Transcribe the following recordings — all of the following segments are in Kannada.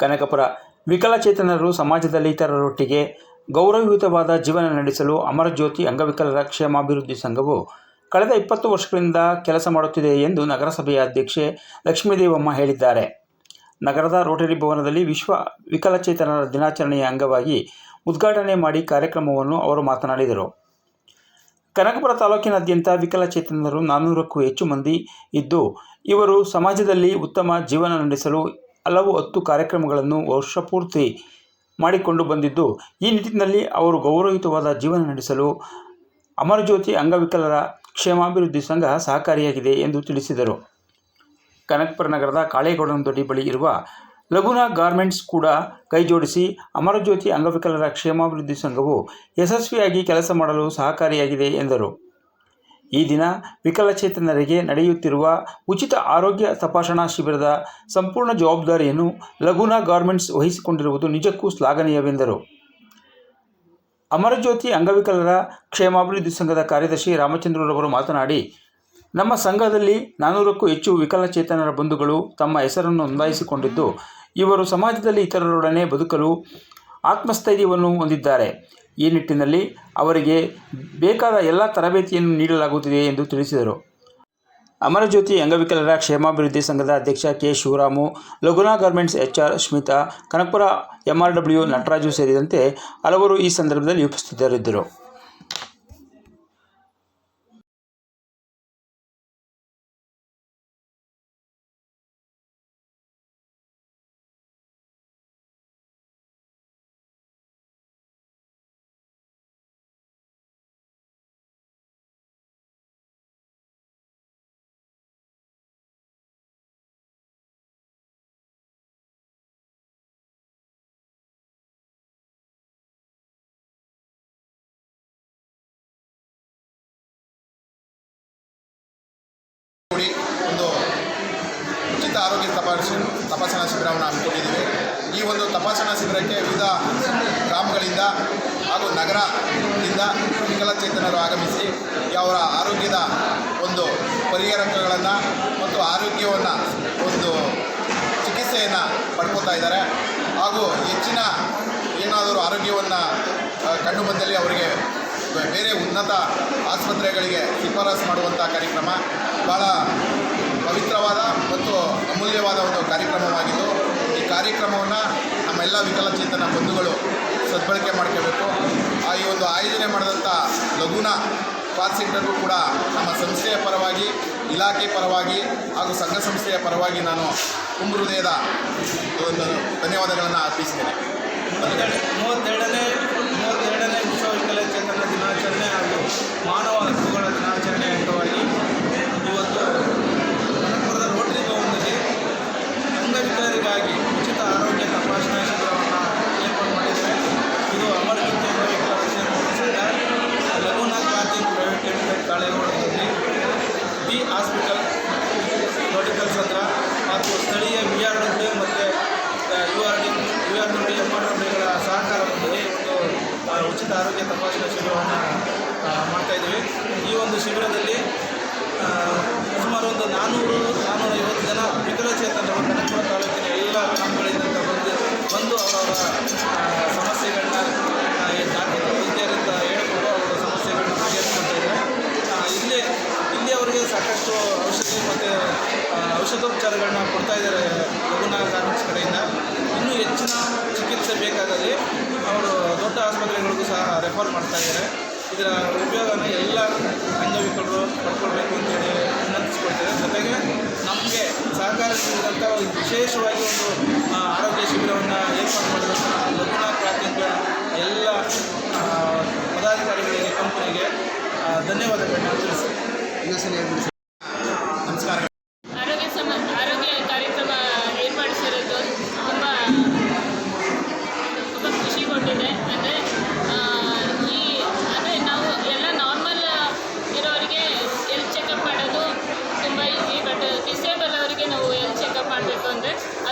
ಕನಕಪುರ. ವಿಕಲಚೇತನರು ಸಮಾಜದಲ್ಲಿ ಇತರರೊಟ್ಟಿಗೆ ಗೌರವಯುತವಾದ ಜೀವನ ನಡೆಸಲು ಅಮರಜ್ಯೋತಿ ಅಂಗವಿಕಲರ ಕ್ಷೇಮಾಭಿವೃದ್ಧಿ ಸಂಘವು ಕಳೆದ ಇಪ್ಪತ್ತು ವರ್ಷಗಳಿಂದ ಕೆಲಸ ಮಾಡುತ್ತಿದೆ ಎಂದು ನಗರಸಭೆಯ ಅಧ್ಯಕ್ಷೆ ಲಕ್ಷ್ಮೀದೇವಮ್ಮ ಹೇಳಿದ್ದಾರೆ. ನಗರದ ರೋಟರಿ ಭವನದಲ್ಲಿ ವಿಶ್ವ ವಿಕಲಚೇತನರ ದಿನಾಚರಣೆಯ ಅಂಗವಾಗಿ ಉದ್ಘಾಟನೆ ಮಾಡಿ ಕಾರ್ಯಕ್ರಮವನ್ನು ಅವರು ಮಾತನಾಡಿದರು. ಕನಕಪುರ ತಾಲೂಕಿನಾದ್ಯಂತ ವಿಕಲಚೇತನರು ನಾನ್ನೂರಕ್ಕೂ ಹೆಚ್ಚು ಮಂದಿ ಇದ್ದು, ಇವರು ಸಮಾಜದಲ್ಲಿ ಉತ್ತಮ ಜೀವನ ನಡೆಸಲು ಹಲವು ಹತ್ತು ಕಾರ್ಯಕ್ರಮಗಳನ್ನು ವರ್ಷಪೂರ್ತಿ ಮಾಡಿಕೊಂಡು ಬಂದಿದ್ದು, ಈ ನಿಟ್ಟಿನಲ್ಲಿ ಅವರು ಗೌರವಯುತವಾದ ಜೀವನ ನಡೆಸಲು ಅಮರಜ್ಯೋತಿ ಅಂಗವಿಕಲರ ಕ್ಷೇಮಾಭಿವೃದ್ಧಿ ಸಂಘ ಸಹಕಾರಿಯಾಗಿದೆ ಎಂದು ತಿಳಿಸಿದರು. ಕನಕಪುರ ನಗರದ ಕಾಳೇಗೌಡನ ದೊಡ್ಡಿ ಬಳಿ ಇರುವ ಲಗುನಾ ಗಾರ್ಮೆಂಟ್ಸ್ ಕೂಡ ಕೈಜೋಡಿಸಿ ಅಮರಜ್ಯೋತಿ ಅಂಗವಿಕಲರ ಕ್ಷೇಮಾಭಿವೃದ್ಧಿ ಸಂಘವು ಯಶಸ್ವಿಯಾಗಿ ಕೆಲಸ ಮಾಡಲು ಸಹಕಾರಿಯಾಗಿದೆ ಎಂದರು. ಈ ದಿನ ವಿಕಲಚೇತನರಿಗೆ ನಡೆಯುತ್ತಿರುವ ಉಚಿತ ಆರೋಗ್ಯ ತಪಾಸಣಾ ಶಿಬಿರದ ಸಂಪೂರ್ಣ ಜವಾಬ್ದಾರಿಯನ್ನು ಲಘುನಾ ಗಾರ್ಮೆಂಟ್ಸ್ ವಹಿಸಿಕೊಂಡಿರುವುದು ನಿಜಕ್ಕೂ ಶ್ಲಾಘನೀಯವೆಂದರು. ಅಮರಜ್ಯೋತಿ ಅಂಗವಿಕಲರ ಕ್ಷೇಮಾಭಿವೃದ್ಧಿ ಸಂಘದ ಕಾರ್ಯದರ್ಶಿ ರಾಮಚಂದ್ರರವರು ಮಾತನಾಡಿ, ನಮ್ಮ ಸಂಘದಲ್ಲಿ ನಾನ್ನೂರಕ್ಕೂ ಹೆಚ್ಚು ವಿಕಲಚೇತನರ ಬಂಧುಗಳು ತಮ್ಮ ಹೆಸರನ್ನು ನೋಂದಾಯಿಸಿಕೊಂಡಿದ್ದು, ಇವರು ಸಮಾಜದಲ್ಲಿ ಇತರರೊಡನೆ ಬದುಕಲು ಆತ್ಮಸ್ಥೈರ್ಯವನ್ನು ಹೊಂದಿದ್ದಾರೆ. ಈ ನಿಟ್ಟಿನಲ್ಲಿ ಅವರಿಗೆ ಬೇಕಾದ ಎಲ್ಲ ತರಬೇತಿಯನ್ನು ನೀಡಲಾಗುತ್ತಿದೆ ಎಂದು ತಿಳಿಸಿದರು. ಅಮರಜ್ಯೋತಿ ಅಂಗವಿಕಲರ ಕ್ಷೇಮಾಭಿವೃದ್ಧಿ ಸಂಘದ ಅಧ್ಯಕ್ಷ K. Shivaramu, Laghuna garments H R Smitha, Kanakapura M R W Nataraju ಸೇರಿದಂತೆ ಹಲವರು ಈ ಸಂದರ್ಭದಲ್ಲಿ ಉಪಸ್ಥಿತರಿದ್ದರು. ಕೂಡಿ ಒಂದು ಉಚಿತ ಆರೋಗ್ಯ ತಪಾಸಣೆ ತಪಾಸಣಾ ಶಿಬಿರವನ್ನು ಹಮ್ಮಿಕೊಂಡಿದ್ದೀವಿ ಈ ಒಂದು ತಪಾಸಣಾ ಶಿಬಿರಕ್ಕೆ ವಿವಿಧ ಗ್ರಾಮಗಳಿಂದ ಹಾಗೂ ನಗರದಿಂದ ವಿಕಲಚೇತನರು ಆಗಮಿಸಿ ಅವರ ಆರೋಗ್ಯದ ಒಂದು ಪರಿಹಾರಕಗಳನ್ನು ಮತ್ತು ಆರೋಗ್ಯವನ್ನು ಒಂದು ಚಿಕಿತ್ಸೆಯನ್ನು ಪಡ್ಕೊತಾ ಇದ್ದಾರೆ. ಹಾಗೂ ಹೆಚ್ಚಿನ ಏನಾದರೂ ಆರೋಗ್ಯವನ್ನು ಕಂಡು ಬಂದಲ್ಲಿ ಅವರಿಗೆ ಬೇರೆ ಉನ್ನತ ಆಸ್ಪತ್ರೆಗಳಿಗೆ ಶಿಫಾರಸು ಮಾಡುವಂಥ ಕಾರ್ಯಕ್ರಮ ಭಾಳ ಪವಿತ್ರವಾದ ಮತ್ತು ಅಮೂಲ್ಯವಾದ ಒಂದು ಕಾರ್ಯಕ್ರಮವಾಗಿದ್ದು, ಈ ಕಾರ್ಯಕ್ರಮವನ್ನು ನಮ್ಮೆಲ್ಲ ವಿಕಲಚೇತನ ಬಂಧುಗಳು ಸದ್ಬಳಕೆ ಮಾಡ್ಕೋಬೇಕು. ಆ ಈ ಒಂದು ಆಯೋಜನೆ ಮಾಡಿದಂಥ ಲಘುನ ಕಾರ್ ಸೆಂಟರ್ಗೂ ಕೂಡ ನಮ್ಮ ಸಂಸ್ಥೆಯ ಪರವಾಗಿ, ಇಲಾಖೆ ಪರವಾಗಿ ಹಾಗೂ ಸಂಘ ಸಂಸ್ಥೆಯ ಪರವಾಗಿ ನಾನು ತುಂಬ ಹೃದಯದ ಒಂದು ಧನ್ಯವಾದಗಳನ್ನು ಅರ್ಪಿಸ್ತೇನೆ. ಮೂವತ್ತೆರಡು ಮೂವತ್ತೆರಡನೇ ಮೂವತ್ತೆರಡನೇ ವಿಶ್ವ ವಿಕಲಚೇತನ ದಿನಾಚರಣೆ ಹಾಗೂ ಮಾನವ ಹಕ್ಕುಗಳ ದಿನಾಚರಣೆ ಅಂಗವಾಗಿ ಇವತ್ತು ಕನಕಪುರದ ರೋಟರಿ ಭವನದಲ್ಲಿ ಅಂಗವಿಕಲರಿಗಾಗಿ ಉಚಿತ ಆರೋಗ್ಯ ತಪಾಸಣಾ ಶಿಬಿರವನ್ನು ಏರ್ಪಾಡು ಮಾಡಿದ್ದೇವೆ ಇದು ಅಮರಜ್ಯೋತಿ ಅಂಗವಿಕಲರ ಕ್ಷೇಮ ಸಂಘ ಲಘುನಾ ಕ್ಲಾತಿಂಗ್ ಪ್ರೈವೇಟ್ ಲಿಮಿಟೆಡ್ ಕಾಳೇಗೌಡದಲ್ಲಿ ಬಿ ಹಾಸ್ಪಿಟಲ್ ಮೆಡಿಕಲ್ ಹತ್ರ ಮತ್ತು ಸ್ಥಳೀಯ ವಿ ಆರ್ ಡಬ್ಲ್ಯೂ ಮತ್ತು U R D U R W M R ಡಬ್ಲ್ಯೂಗಳ ಸಹಕಾರದೊಂದಿಗೆ ಒಂದು ಆ, ಉಚಿತ ಆರೋಗ್ಯ ತಪಾಸಣಾ ಶಿಬಿರವನ್ನು ಮಾಡ್ತಾಯಿದ್ದೀವಿ ಈ ಒಂದು ಶಿಬಿರದಲ್ಲಿ ಸುಮಾರು ಒಂದು ನಾನ್ನೂರು ನಾನ್ನೂರೈವತ್ತು ಜನ ವಿಕಲಚೇತನರು ಕನಕಪುರ ತಾಲೂಕಿನ ಎಲ್ಲ ಗ್ರಾಮಗಳಿಂದ ಬಂದು ಬಂದು ಅವರವರ ಸಮಸ್ಯೆಗಳನ್ನ ಡಾಕ್ಟರ್ ವೈದ್ಯರಿಂದ ಹೇಳಿಕೊಂಡು ಅವರ ಸಮಸ್ಯೆಗಳನ್ನ ಬಗೆಹರಿಸ್ಕೊಳ್ತಾ ಇದ್ದಾರೆ. ಇಲ್ಲೇ, ಇಲ್ಲಿ ಅವರಿಗೆ ಸಾಕಷ್ಟು ಔಷಧಿ ಮತ್ತು ಔಷಧೋಪಚಾರಗಳನ್ನ ಕೊಡ್ತಾ ಇದ್ದಾರೆ ಲಘುನಾಥ ಕಡೆಯಿಂದ. ಇನ್ನೂ ಹೆಚ್ಚಿನ ಚಿಕಿತ್ಸೆ ಬೇಕಾದಲ್ಲಿ ಅವರು ದೊಡ್ಡ ಆಸ್ಪತ್ರೆಗಳಿಗೂ ಸಹ ರೆಫರ್ ಮಾಡ್ತಾ ಇದ್ದಾರೆ. ಇದರ ಉಪಯೋಗನ ಎಲ್ಲ ಅಂಗವಿಕಲರು ಪಡ್ಕೊಳ್ಬೇಕು ಅಂತೇಳಿ ವಿನಂತಿಸ್ಕೊಳ್ತೇವೆ ಜೊತೆಗೆ ನಮಗೆ ಸಹಕಾರ ನೀಡಿದಂಥ ಒಂದು ವಿಶೇಷವಾಗಿ ಒಂದು ಆರೋಗ್ಯ ಶಿಬಿರವನ್ನು ಏರ್ಪಾಡು ಮಾಡಿದಂಥ ಲಘುನಾ ಪ್ರಾಥಮಿಕ ಎಲ್ಲ ಪದಾಧಿಕಾರಿಗಳಿಗೆ, ಕಂಪನಿಗೆ ಧನ್ಯವಾದಗಳನ್ನ ತಿಳಿಸ್ತೀನಿ.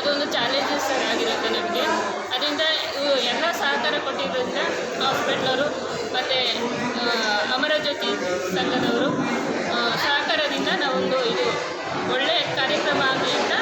ಅದೊಂದು ಚಾಲೆಂಜಸ್ ಆಗಿರುತ್ತೆ ನಮಗೆ. ಅದರಿಂದ ಎಲ್ಲ ಸಹಕಾರ ಕೊಟ್ಟಿರೋದ್ರಿಂದ ಹಾಸ್ಪಿಟ್ಲವರು ಮತ್ತು ಅಮರಜ್ಯೋತಿ ಸಂಘದವರು ಸಹಕಾರದಿಂದ ನಾವೊಂದು ಇದು ಒಳ್ಳೆಯ ಕಾರ್ಯಕ್ರಮ ಆಗಲಿ ಅಂತ